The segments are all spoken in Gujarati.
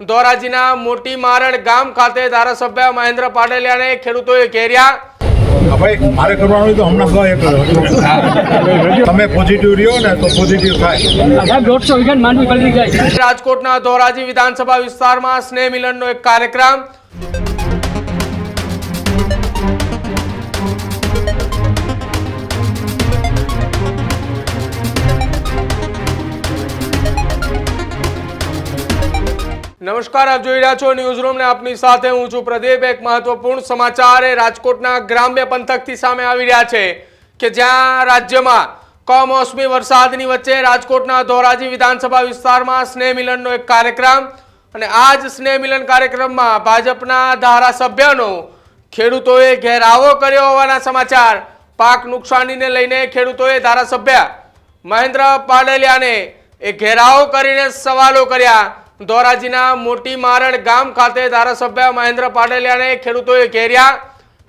ધોરાજીના મોટી મારણ ગામ ખાતે ધારાસભ્ય મહેન્દ્ર પાટેલિયાને ખેડૂતોએ ઘેર્યા. ભાઈ મારે કરવાનું તો હમણાં એક તમે પોઝિટિવ રહ્યો ને તો પોઝિટિવ થાય. સાહેબ દોઢસો વીઘા માંડવી પલટી જાય રાજકોટના ધોરાજી વિધાનસભા વિસ્તારમાં સ્નેહ મિલનનો એક કાર્યક્રમ. નમસ્કાર, આપ જોઈ રહ્યા છો ન્યૂઝ રૂમ ને આપની સાથે હું છું પ્રદીપ. એક મહત્વપૂર્ણ સમાચાર એ રાજકોટના ગ્રામ્ય પંથકથી સામે આવી રહ્યા છે કે જ્યાં રાજ્યમાં કમોસમી વરસાદની વચ્ચે રાજકોટના ધોરાજી વિધાનસભા વિસ્તારમાં સ્નેહ મિલનનો એક કાર્યક્રમ અને આ જ સ્નેહ મિલન કાર્યક્રમમાં ભાજપના ધારાસભ્યનો ખેડૂતોએ ઘેરાવો કર્યો હોવાના સમાચાર. પાક નુકસાનીને લઈને ખેડૂતોએ ધારાસભ્ય મહેન્દ્ર પાડેલિયાને એ ઘેરાવો કરીને સવાલો કર્યા. ધોરાજીના મોટી મારણ ગામ ખાતે ધારાસભ્ય મહેન્દ્ર પાટેલિયાને ખેડૂતોએ ઘેર્યા.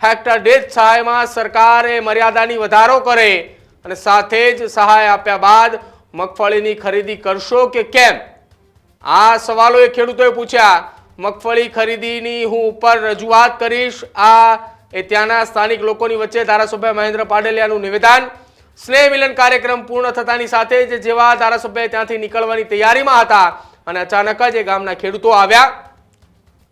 હેક્ટર દીઠ સહાયમાં સરકારે મર્યાદાની વધારો કરે અને સાથે જ સહાય આપ્યા બાદ મગફળીની ખરીદી કરશો કે કેમ? આ સવાલો એ ખેડૂતોએ પૂછ્યા. મગફળી ખરીદીની હું ઉપર રજૂઆત કરીશ. આ એ ત્યાંના સ્થાનિક લોકોની વચ્ચે ધારાસભ્ય મહેન્દ્ર પાટેલિયાનું નિવેદન. સ્નેહ મિલન કાર્યક્રમ પૂર્ણ થતાની સાથે જ જેવા ધારાસભ્ય ત્યાંથી નીકળવાની તૈયારીમાં હતા. અને અચાનક જ એ ગામના ખેડૂતો આવ્યા.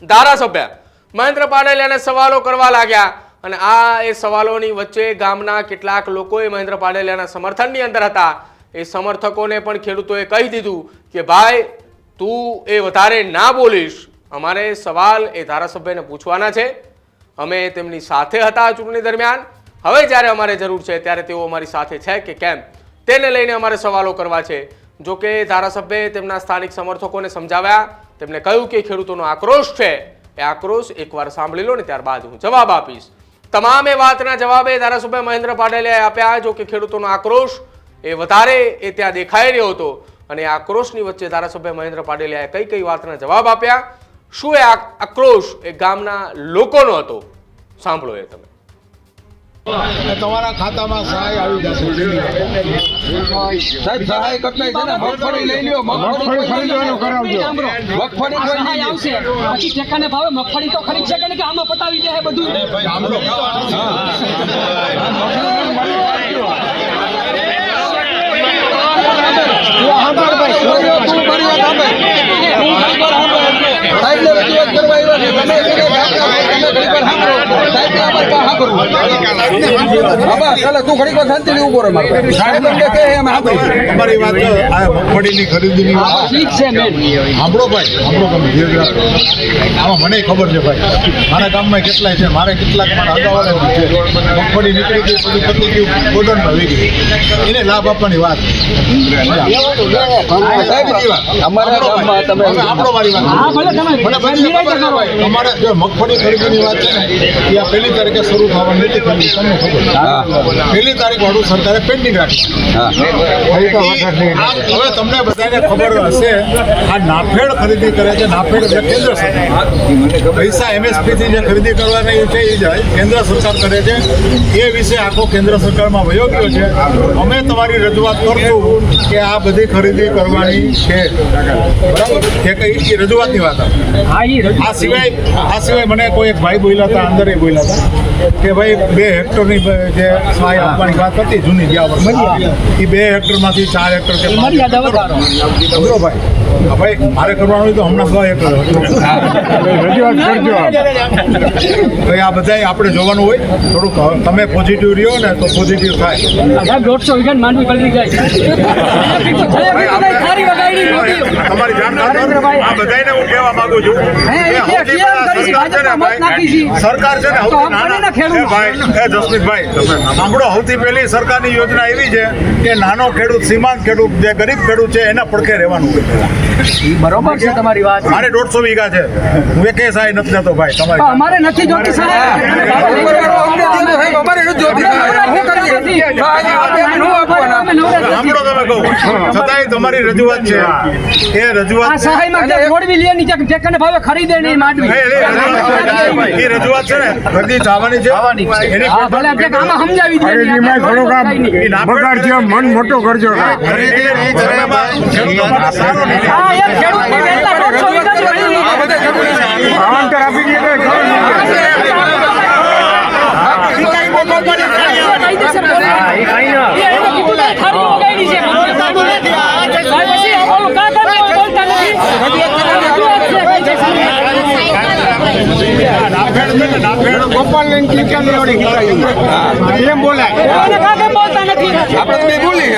ધારાસભ્ય મહેન્દ્ર પાડેલિયાને સવાલો કરવા લાગ્યા અને આ એ સવાલોની વચ્ચે ગામના કેટલાક લોકોએ મહેન્દ્ર પાડેલિયાના સમર્થનની અંદર હતા. એ સમર્થકોને પણ ખેડૂતોએ કહી દીધું કે, ભાઈ, તું એ વધારે ના બોલીશ. અમારે સવાલ એ ધારાસભ્યને પૂછવાના છે. અમે તેમની સાથે હતા ચૂંટણી દરમિયાન. હવે જ્યારે અમારે જરૂર છે, ત્યારે તેઓ અમારી સાથે છે કે કેમ? તેને લઈને અમારે સવાલો કરવા છે. જો કે ધારાસભ્યએ તેમના સ્થાનિક સમર્થકોને સમજાવ્યા. તેમણે કહ્યું કે ખેડૂતોનો આક્રોશ છે. એ આક્રોશ એકવાર સાંભળી લો ને ત્યારબાદ હું જવાબ આપીશ. તમામ એ વાતના જવાબે ધારાસભ્ય મહેન્દ્ર પાટેલે આપ્યા જો કે ખેડૂતોનો આક્રોશ એ વધારે એ ત્યાં દેખાઈ રહ્યો હતો. અને આક્રોશની વચ્ચે ધારાસભ્ય મહેન્દ્ર પાટેલિયાએ કઈ કઈ વાતના જવાબ આપ્યા? શું એ આક્રોશ એ ગામના લોકોનો હતો? સાંભળો એ તમે. તમારા ખાતામાં સહાય આવી જશે. સાહેબ સહાય કરતા છે ને? મગફળી લઈ લ્યો મગફળી ખરીદવાનું કરાવજો. મગફળી કોઈ સહાય આવશે. પછી ટેકાને ભાવે મગફળી તો ખરીદ શકે ને કે આમાં પતાવી દે બધું. સાહેબને રજૂઆત કરવા આવ્યા છે. તમે છે ને ગામના તમે ઘડીક વાર સાંભળો. સાહેબને અમારે કાં સાંભળવું? હા બસ, ચાલો, તું ઘડીક વાર શાંતિથી ઊભો રહે મારે. સાહેબ એમને કહે એમ તમારી વાત આ મગફળીની ખરીદીની વાત ઠીક છે સાંભળો ભાઈ સાંભળો તમે ધીરજ રાખો આમાં મને ખબર છે ભાઈ મારા ગામમાં કેટલાય છે મારે કેટલાક મારા અગાવાળા છે મગફળી નીકળી ગઈ બધું પતી ગયું ગોડાઉનમાં આવી ગઈ એને લાભ આપવાની વાત અમારા ગામમાં તમે આપણો મારી વાત પછી. તમારે જો મગફળી ખરીદીની વાત છે ને એ આ પહેલી તારીખે શરૂ થવાની નથી થવાની તમને ખબર પહેલી તારીખ વાળું સરકારે પેન્ડિંગ રાખી હવે તમને બધાને ખબર હશે આ નાફેડ ખરીદી કરે છે નાફેડ એટલે કેન્દ્ર સરકાર. પૈસા એમએસપી થી જે ખરીદી કરવાની છે એ જાય કેન્દ્ર સરકાર કરે છે. એ વિશે આખો કેન્દ્ર સરકારમાં વયો ગયો છે. અમે તમારી રજૂઆત કરશું કે આ બધી ખરીદી કરવાની છે. બરાબર? એ કઈ? એ રજૂઆતની વાત આ. સિવાય આ સિવાય મને કોઈ એક ભાઈ બોલ્યા હતા અંદર એ બોલ્યા હતા. કે ભાઈ બે હેક્ટરની જે સહાય આપવાની વાત હતી જૂની ગયા વર્ષે. એ બે હેક્ટરમાંથી ચાર હેક્ટર કે ભાઈ ભાઈ મારે કરવાનું હોય તો હમણાં સો હેક્ટર ભાઈ આ બધાય આપણે જોવાનું હોય થોડુંક તમે પોઝિટિવ રહ્યો ને તો પોઝિટિવ થાય. દોઢસો વિઘાન માંડવી પલટી જાય ખારી વગાડી મોટી. તમારી જાણકારી આ બધાયને હું કહેવા માંગુ છું સરકાર ને ભાઈ જસમીતભાઈ સાંભળો સૌથી પહેલી સરકારની યોજના એવી છે કે નાનો ખેડૂત સીમાંત ખેડૂત જે ગરીબ ખેડૂત છે એના પડખે રહેવાનું બરોબર છે તમારી વાત. મારે દોઢસો વીઘા છે. હું એક સાહેબ નથી જતો ભાઈ તમારી અમારે નથી જોતી. અમારે નથી. સાંભળો તમે કહું. છતાંય તમારી રજૂઆત છે. એ આ સહાય લે ની જે ભાવે ખરીદે નહીં માંડવી એ મન મોટો કરજો આપી દીધી ગોપાલ લઈને કીધા એમ બોલાય આપણે બોલી